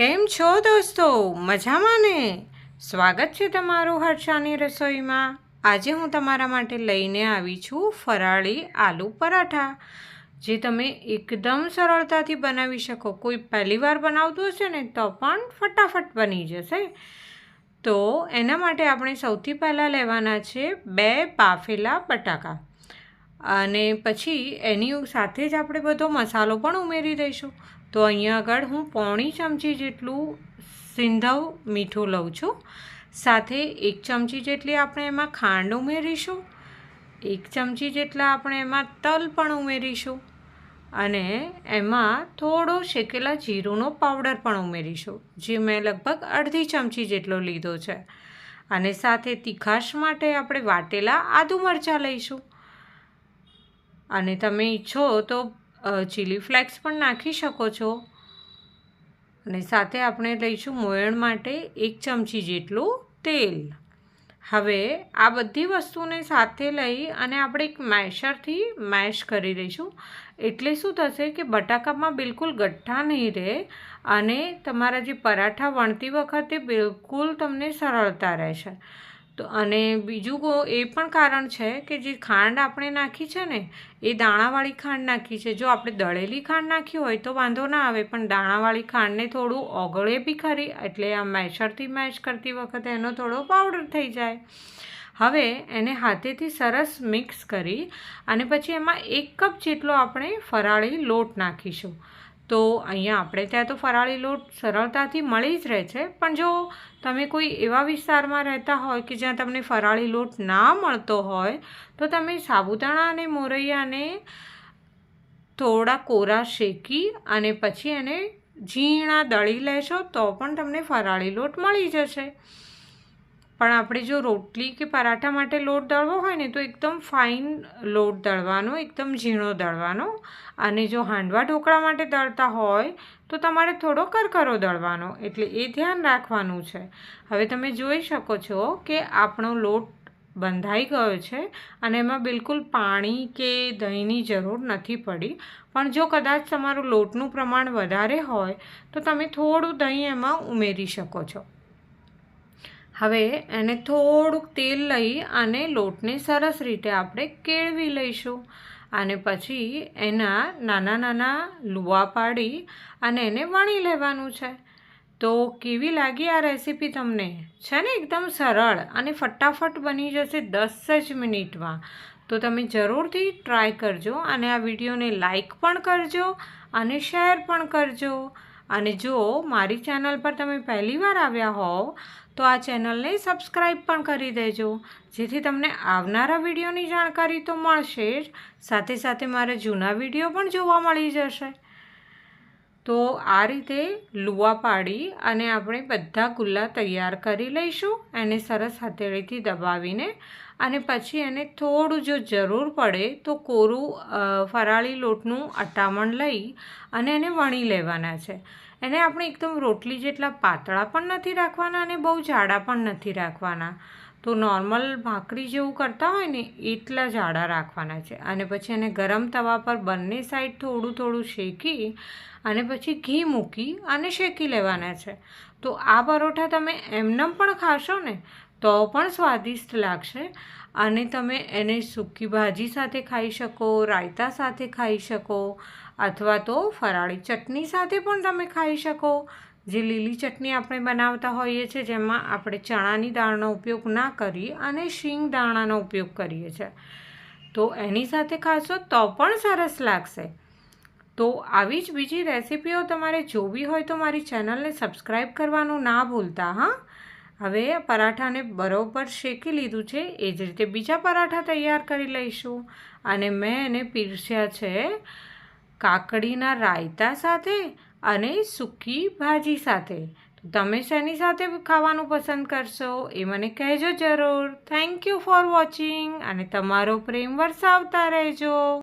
કેમ છો દોસ્તો? મજામાં ને? સ્વાગત છે તમારું હર્ષાની રસોઈમાં. આજે હું તમારા માટે લઈને આવી છું ફરાળી આલુ પરાઠા, જે તમે એકદમ સરળતાથી બનાવી શકો. કોઈ પહેલી વાર બનાવતું હશે ને, તો પણ ફટાફટ બની જશે. તો એના માટે આપણે સૌથી પહેલાં લેવાના છે બે બાફેલા બટાકા. અને પછી એની સાથે જ આપણે બધો મસાલો પણ ઉમેરી દઈશું. તો અહીંયા આગળ હું પોણી ચમચી જેટલું સિંધવ મીઠું લઉં છું. સાથે એક ચમચી જેટલી આપણે એમાં ખાંડ ઉમેરીશું. એક ચમચી જેટલા આપણે એમાં તલ પણ ઉમેરીશું. અને એમાં થોડો શેકેલા જીરુંનો પાવડર પણ ઉમેરીશું, જે મેં લગભગ અડધી ચમચી જેટલો લીધો છે. અને સાથે તીખાશ માટે આપણે વાટેલા આદુ મરચાં લઈશું. અને તમે ઈચ્છો તો ચીલી ફ્લેક્સ પણ નાખી શકો છો. અને સાથે આપણે લઈશું મોયણ માટે એક ચમચી જેટલું તેલ. હવે આ બધી વસ્તુને સાથે લઈ અને આપણે એક મેશરથી મેશ કરી દઈશું એટલે શું થશે કે બટાકામાં બિલકુલ ગઠ્ઠા નહીં રહે અને તમારા જે પરાઠા વણતી વખતે બિલકુલ તમને સરળતા રહેશે. તો અને બીજું એ પણ કારણ છે કે જે ખાંડ આપણે નાખી છે ને, એ દાણાવાળી ખાંડ નાખી છે. જો આપણે દળેલી ખાંડ નાખી હોય તો વાંધો ના આવે, પણ દાણાવાળી ખાંડને થોડું ઓગળે બી ખરી, એટલે આ મેશરથી મેશ કરતી વખતે એનો થોડો પાવડર થઈ જાય. હવે એને હાથેથી સરસ મિક્સ કરી અને પછી એમાં એક કપ જેટલો આપણે ફરાળી લોટ નાખીશું. તો અહીંયા આપણે ત્યાં તો ફરાળી લોટ સરળતાથી મળી જ રહે છે. પણ જો તમે કોઈ એવા વિસ્તારમાં રહેતા હોય કે જ્યાં તમને ફરાળી લોટ ના મળતો હોય, તો તમે સાબુદાણા અને મોરૈયાને થોડા કોરા શેકી અને પછી એને ઝીણા દળી લેશો તો પણ તમને ફરાળી લોટ મળી જશે. પણ આપણે જો રોટલી કે પરાઠા માટે લોટ દળવો હોય ને, તો એકદમ ફાઇન લોટ દળવાનો, એકદમ ઝીણો દળવાનો. અને જો હાંડવા ઢોકળા માટે દળતા હોય, તો તમારે થોડો કરકરો દળવાનો. એટલે એ ધ્યાન રાખવાનું છે. હવે તમે જોઈ શકો છો કે આપણો લોટ બંધાઈ ગયો છે અને એમાં બિલકુલ પાણી કે દહીંની જરૂર નથી પડી. પણ જો કદાચ તમારું લોટનું પ્રમાણ વધારે હોય, તો તમે થોડું દહીં એમાં ઉમેરી શકો છો. હવે એને થોડુંક તેલ લઈ અને લોટને સરસ રીતે આપણે કેળવી લઈશું. અને પછી એના નાના નાના લુવા પાડી અને એને વણી લેવાનું છે. તો કેવી લાગી આ રેસીપી તમને? છે ને એકદમ સરળ અને ફટાફટ બની જશે દસ જ મિનિટમાં. તો તમે જરૂરથી ટ્રાય કરજો અને આ વિડીયોને લાઈક પણ કરજો અને શેર પણ કરજો. અને જો મારી ચેનલ પર તમે પહેલીવાર આવ્યા હોવ તો આ ચેનલને સબસ્ક્રાઈબ પણ કરી દેજો. જેથી તમને આવનારા વિડીયોની જાણકારી તો મળશે જ. સાથે સાથે મારે જૂના વીડિયો પણ જોવા મળી જશે. તો આ રીતે લુવા પાડી અને આપણે બધા ગુલ્લા તૈયાર કરી લઈશું. એને સરસ હથેળીથી દબાવીને અને પછી એને થોડું જો જરૂર પડે તો કોરું ફરાળી લોટનું અટામણ લઈ અને એને વણી લેવાના છે. એને આપણે એકદમ રોટલી જેટલા પાતળા પણ નથી રાખવાના અને બહુ જાડા પણ નથી રાખવાના. તો નોર્મલ ભાખરી જેવું કરતા હોય ને એટલા જાડા રાખવાના છે. અને પછી એને ગરમ તવા પર બંને સાઈડ થોડું થોડું શેકી અને પછી ઘી મૂકી અને શેકી લેવાના છે. તો આ પરોઠા તમે એમનેમ પણ ખાશો ને તો પણ સ્વાદિષ્ટ લાગશે. અને તમે એને સૂકી ભાજી સાથે ખાઈ શકો, રાયતા સાથે ખાઈ શકો, અથવા તો ફરાળી ચટણી સાથે પણ તમે ખાઈ શકો. જે લીલી ચટણી આપણે બનાવતા હોઈએ છીએ, જેમાં આપણે ચણાની દાળનો ઉપયોગ ના કરી અને શીંગ દાણાનો ઉપયોગ કરીએ છીએ. તો એની સાથે ખાશો તો પણ સરસ લાગશે. તો આવી જ બીજી રેસીપીઓ તમારે જોવી હોય તો મારી ચેનલને સબસ્ક્રાઈબ કરવાનું ના ભૂલતા, હા? હવે પરાઠાને બરોબર શેકી લીધું છે, એ જ રીતે બીજા પરાઠા તૈયાર કરી લઈશું. અને મેં એને પીરસ્યા છે કાકડીના રાયતા સાથે અને સૂકી ભાજી સાથે. તમે શેની સાથે ખાવાનું પસંદ કરશો એ મને કહેજો જરૂર. થેન્ક યુ ફોર વોચિંગ અને તમારો પ્રેમ વરસાવતા રહેજો.